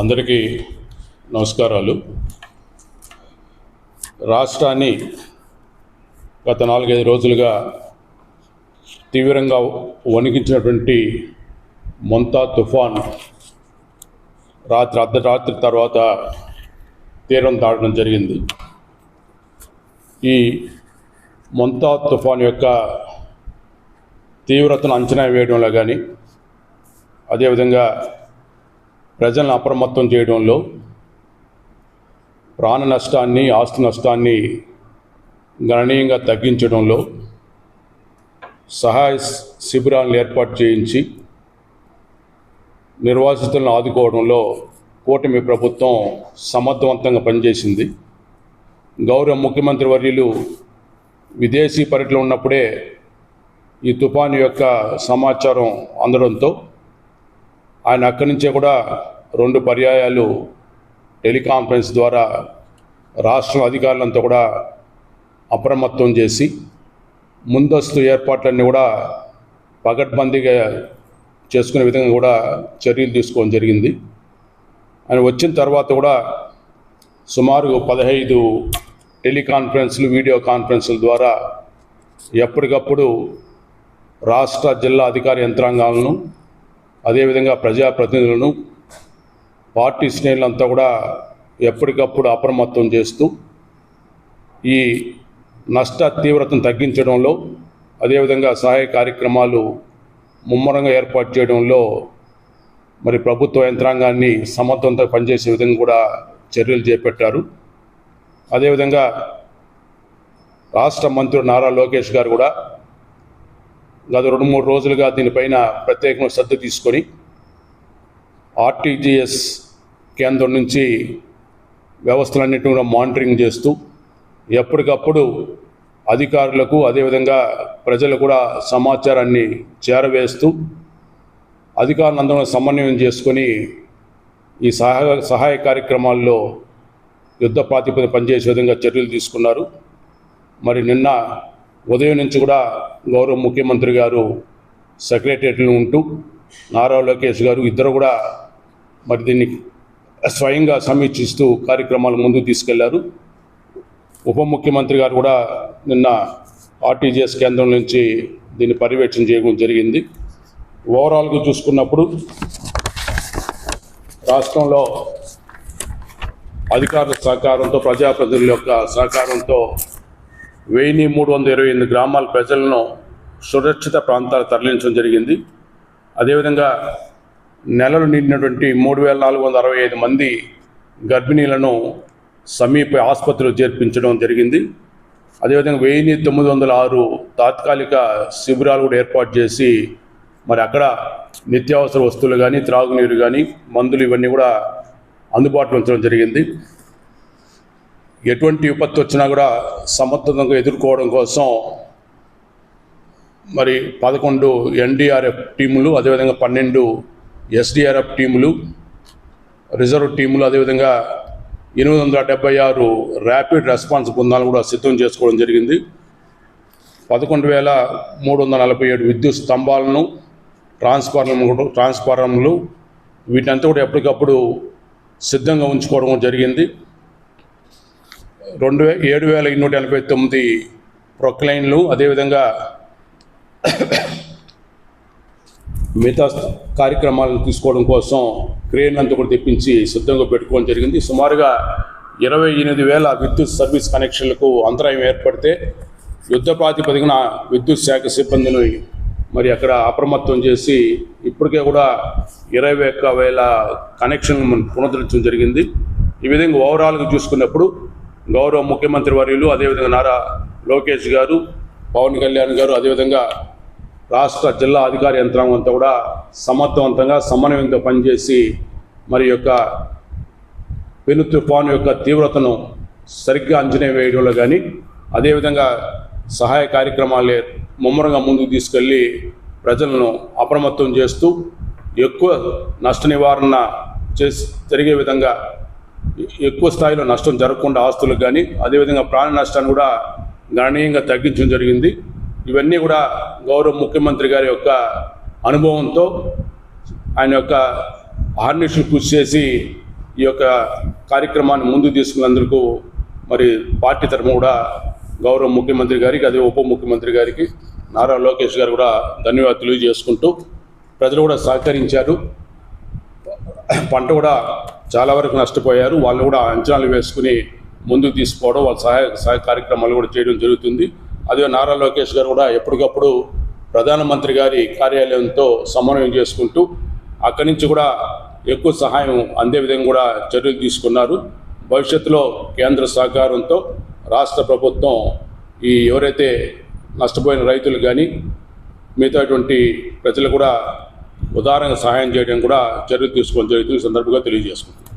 అందరికీ నమస్కారాలు. రాష్ట్రాన్ని గత నాలుగైదు రోజులుగా తీవ్రంగా వణికించినటువంటి మొంతా తుఫాన్ రాత్రి అర్ధరాత్రి తర్వాత తీరం దాటడం జరిగింది. ఈ మొంతా తుఫాన్ యొక్క తీవ్రతను అంచనా వేయడంలో కానీ అదేవిధంగా ప్రజలను అప్రమత్తం చేయడంలో ప్రాణ నష్టాన్ని ఆస్తి నష్టాన్ని గణనీయంగా తగ్గించడంలో సహాయ శిబిరాలను ఏర్పాటు చేయించి నిర్వాసితులను ఆదుకోవడంలో కూటమి ప్రభుత్వం సమర్థవంతంగా పనిచేసింది. గౌరవ ముఖ్యమంత్రి వర్యులు విదేశీ పర్యటన ఉన్నప్పుడే ఈ తుఫాను యొక్క సమాచారం అందడంతో ఆయన అక్కడి నుంచే కూడా రెండు పర్యాయాలు టెలికాన్ఫరెన్స్ ద్వారా రాష్ట్ర అధికారులంతా కూడా అప్రమత్తం చేసి ముందస్తు ఏర్పాట్లన్నీ కూడా పగడ్బందీగా చేసుకునే విధంగా కూడా చర్యలు తీసుకోవడం జరిగింది. ఆయన వచ్చిన తర్వాత కూడా సుమారు పదహైదు టెలికాన్ఫరెన్స్లు వీడియో కాన్ఫరెన్స్ల ద్వారా ఎప్పటికప్పుడు రాష్ట్ర జిల్లా అధికార యంత్రాంగాలను అదేవిధంగా ప్రజాప్రతినిధులను పార్టీ శ్రేణులంతా కూడా ఎప్పటికప్పుడు అప్రమత్తం చేస్తూ ఈ నష్ట తీవ్రతను తగ్గించడంలో అదేవిధంగా సహాయ కార్యక్రమాలు ముమ్మరంగా ఏర్పాటు చేయడంలో మరి ప్రభుత్వ యంత్రాంగాన్ని సమర్థవంతంగా పనిచేసే విధంగా కూడా చర్యలు చేపట్టారు. అదేవిధంగా రాష్ట్ర మంత్రి నారా లోకేష్ గారు కూడా గత రెండు మూడు రోజులుగా దీనిపైన ప్రత్యేకంగా శ్రద్ధ తీసుకొని ఆర్టీజీఎస్ కేంద్రం నుంచి వ్యవస్థలన్నింటినీ కూడా మానిటరింగ్ చేస్తూ ఎప్పటికప్పుడు అధికారులకు అదేవిధంగా ప్రజలు కూడా సమాచారాన్ని చేరవేస్తూ అధికారులందరూ సమన్వయం చేసుకొని ఈ సహాయ సహాయ కార్యక్రమాల్లో యుద్ధ ప్రాతిపదిక పనిచేసే విధంగా చర్యలు తీసుకున్నారు. మరి నిన్న ఉదయం నుంచి కూడా గౌరవ ముఖ్యమంత్రి గారు సెక్రటరియట్లో ఉంటూ నారా లోకేష్ గారు ఇద్దరు కూడా మరి దీన్ని స్వయంగా సమీక్షిస్తూ కార్యక్రమాలు ముందుకు తీసుకెళ్ళారు. ఉప ముఖ్యమంత్రి గారు కూడా నిన్న ఆర్టీజీఎస్ కేంద్రం నుంచి దీన్ని పర్యవేక్షణ చేయడం జరిగింది. ఓవరాల్గా చూసుకున్నప్పుడు రాష్ట్రంలో అధికారుల సహకారంతో ప్రజాప్రతినిధుల యొక్క సహకారంతో వెయ్యి మూడు వందల ఇరవై ఎనిమిది గ్రామాల ప్రజలను సురక్షిత ప్రాంతాలు తరలించడం జరిగింది. అదేవిధంగా నెలలు నిండినటువంటి మూడు వేల నాలుగు వందల అరవై ఐదు మంది గర్భిణీలను సమీప ఆసుపత్రిలో చేర్పించడం జరిగింది. అదేవిధంగా వెయ్యి తొమ్మిది వందల ఆరు తాత్కాలిక శిబిరాలు కూడా ఏర్పాటు చేసి మరి అక్కడ నిత్యావసర వస్తువులు కానీ త్రాగునీరు కానీ మందులు ఇవన్నీ కూడా అందుబాటులో ఉంచడం జరిగింది. ఎటువంటి విపత్తు వచ్చినా కూడా సమర్థతంగా ఎదుర్కోవడం కోసం మరి పదకొండు ఎన్డీఆర్ఎఫ్ టీములు అదేవిధంగా పన్నెండు ఎస్డిఆర్ఎఫ్ టీములు రిజర్వ్ టీములు అదేవిధంగా ఎనిమిది వందల డెబ్బై ఆరు ర్యాపిడ్ రెస్పాన్స్ బృందాలు కూడా సిద్ధం చేసుకోవడం జరిగింది. పదకొండు వేల మూడు వందల నలభై ఏడు విద్యుత్ స్తంభాలను ట్రాన్స్ఫార్మర్లు ట్రాన్స్ఫార్మర్లు వీటంతా కూడా ఎప్పటికప్పుడు సిద్ధంగా ఉంచుకోవడం జరిగింది. రెండు ఏడు వేల ఎన్నూట ఎనభై తొమ్మిది ప్రొక్లైన్లు అదేవిధంగా మిగతా కార్యక్రమాలను తీసుకోవడం కోసం క్రేన్ అంతా కూడా తెప్పించి సిద్ధంగా పెట్టుకోవడం జరిగింది. సుమారుగా ఇరవై ఎనిమిది వేల విద్యుత్ సర్వీస్ కనెక్షన్లకు అంతరాయం ఏర్పడితే యుద్ధ ప్రాతిపదికన విద్యుత్ శాఖ సిబ్బందిని మరి అక్కడ అప్రమత్తం చేసి ఇప్పటికే కూడా ఇరవై ఒక్క వేల కనెక్షన్ మనం పునరుద్ధరించడం జరిగింది. ఈ విధంగా ఓవరాల్గా చూసుకున్నప్పుడు గౌరవ ముఖ్యమంత్రి వర్యులు అదేవిధంగా నారా లోకేష్ గారు పవన్ కళ్యాణ్ గారు అదేవిధంగా రాష్ట్ర జిల్లా అధికార యంత్రాంగం అంతా కూడా సమర్థవంతంగా సమన్వయంతో పనిచేసి మరి యొక్క పెను తుఫాను యొక్క తీవ్రతను సరిగ్గా అంచనా వేయడంలో కానీ అదేవిధంగా సహాయ కార్యక్రమాలే ముమ్మరంగా ముందుకు తీసుకెళ్ళి ప్రజలను అప్రమత్తం చేస్తూ ఎక్కువ నష్ట నివారణ చేసి జరిగే విధంగా ఎక్కువ స్థాయిలో నష్టం జరగకుండా ఆస్తులకు కానీ అదేవిధంగా ప్రాణ నష్టాన్ని కూడా గణనీయంగా తగ్గించడం జరిగింది. ఇవన్నీ కూడా గౌరవ ముఖ్యమంత్రి గారి యొక్క అనుభవంతో ఆయన యొక్క ఆర్నిషులు కృషి చేసి ఈ యొక్క కార్యక్రమాన్ని ముందు తీసుకున్నందుకు మరి పార్టీ తరఫున కూడా గౌరవ ముఖ్యమంత్రి గారికి అదే ఉప ముఖ్యమంత్రి గారికి నారా లోకేష్ గారు కూడా ధన్యవాదాలు తెలియజేసుకుంటూ ప్రజలు కూడా సహకరించారు. పంట కూడా చాలా వరకు నష్టపోయారు. వాళ్ళు కూడా అంచనాలు వేసుకుని ముందుకు తీసుకోవడం వాళ్ళ సహాయ సహాయ కార్యక్రమాలు కూడా చేయడం జరుగుతుంది. అదే నారా లోకేష్ గారు కూడా ఎప్పటికప్పుడు ప్రధానమంత్రి గారి కార్యాలయంతో సమన్వయం చేసుకుంటూ అక్కడి నుంచి కూడా ఎక్కువ సహాయం అందే విధంగా కూడా చర్యలు తీసుకున్నారు. భవిష్యత్తులో కేంద్ర సహకారంతో రాష్ట్ర ప్రభుత్వం ఈ ఎవరైతే నష్టపోయిన రైతులు కానీ మిగతాటువంటి ప్రజలు కూడా ఉదారంగా సహాయం చేయడం కూడా చర్యలు తీసుకోవడం జరుగుతుంది ఈ సందర్భంగా తెలియజేసుకుంటుంది